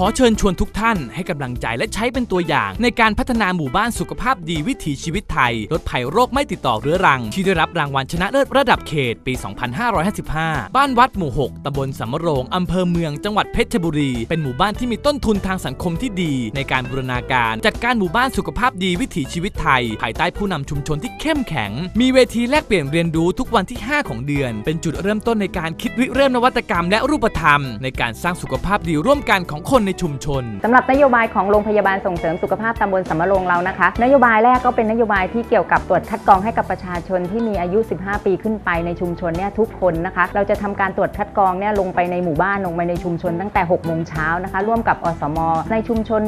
ขอเชิญชวนทุกท่านให้กำลังใจและใช้เป็นตัวอย่าง ในการพัฒนาหมู่บ้านสุขภาพดีวิถีชีวิตไทย ลดภัยโรคไม่ติดต่อเรื้อรัง ที่ได้รับรางวัลชนะเลิศระดับเขตปี 2555 บ้านวัดหมู่ 6ตำบลสำโรงอำเภอเมืองจังหวัดเพชรบุรี เป็นหมู่บ้านที่มีต้นทุนทางสังคมที่ดี ในการบูรณาการ จัดการหมู่บ้านสุขภาพดีวิถีชีวิตไทย ภายใต้ผู้นำชุมชนที่เข้มแข็ง มีเวทีแลกเปลี่ยนเรียนรู้ทุกวันที่ 5 ของเดือน เป็นจุดเริ่มต้นในการคิดริเริ่มนวัตกรรม และรูปธรรม ในการสร้างสุขภาพดีร่วมกันของคนในชุมชนสำหรับนโยบายของโรงพยาบาลส่งเสริมสุขภาพตำบลสำมะโรงเรานะคะ นโยบายแรกก็เป็นนโยบายที่เกี่ยวกับตรวจคัดกรองให้กับประชาชนที่มีอายุ 15 ปีขึ้นไปในชุมชนเนี่ยทุกคนนะคะ เราจะทำการตรวจคัดกรองเนี่ยลงไปในหมู่บ้านลงไปในชุมชนตั้งแต่6โมงเช้านะคะร่วมกับอสม ในชุมชน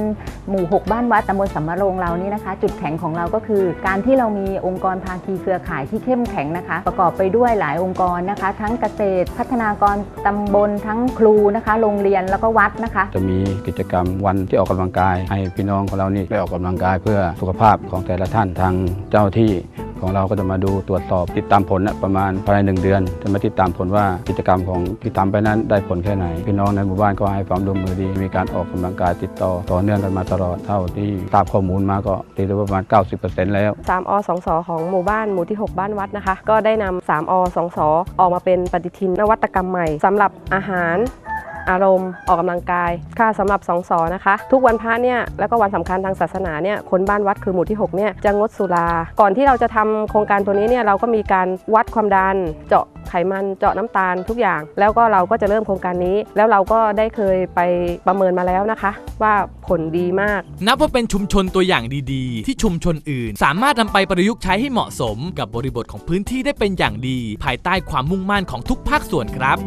หมู่ 6 บ้านวัดตำบลสำมะโรงเรานี่นะคะ จุดแข็งของเราก็คือ การที่เรามีองค์กรภาคีเครือข่ายที่เข้มแข็งนะคะ ประกอบไปด้วยหลายองค์กรนะคะ ทั้งเกษตร พัฒนากรตำบลทั้งครูนะคะ โรงเรียนแล้วก็วัดนะคะ จะมีกิจกรรมวันที่ออกกำลังกาย ให้พี่น้องของเรานี่ได้ออกกำลังกายเพื่อสุขภาพของแต่ละท่านทางเจ้าที่ของเราก็จะมาดูตรวจสอบติดตามผลนะประมาณภายในหนึ่งเดือน จะมาติดตามผลว่ากิจกรรมของที่ทำไปนั้นได้ผลแค่ไหน พี่น้องในหมู่บ้านก็ให้ความร่วมมือดี มีการออกกำลังกายติดต่อต่อเนื่องกันมาตลอดเท่าที่ทราบข้อมูลมาก็ตีได้ประมาณ 90%แล้ว 3อ2สอของหมู่บ้านหมู่ที่ 6 บ้านวัดนะคะ ก็ได้นำ3อ2สอออกมาเป็นปฏิทินนวัตกรรมใหม่สำหรับอาหาร อารมณ์ ออกกำลังกาย ค่าสำหรับ2สอนะคะ ทุกวันพระเนี่ย แล้วก็วันสำคัญทางศาสนาเนี่ย คนบ้านวัดคือหมู่ที่6เนี่ยจะงดสุรา ก่อนที่เราจะทำโครงการตัวนี้เนี่ย เราก็มีการวัดความดัน เจาะไขมัน เจาะน้ำตาลทุกอย่าง แล้วก็เราก็จะเริ่มโครงการนี้ แล้วเราก็ได้เคยไปประเมินมาแล้วนะคะ ว่าผลดีมาก นับว่าเป็นชุมชนตัวอย่างดีๆ ที่ชุมชนอื่น สามารถนำไปประยุกต์ใช้ให้เหมาะสม กับบริบทของพื้นที่ได้เป็นอย่างดี ภายใต้ความมุ่งมั่นของทุกภาคส่วนครับ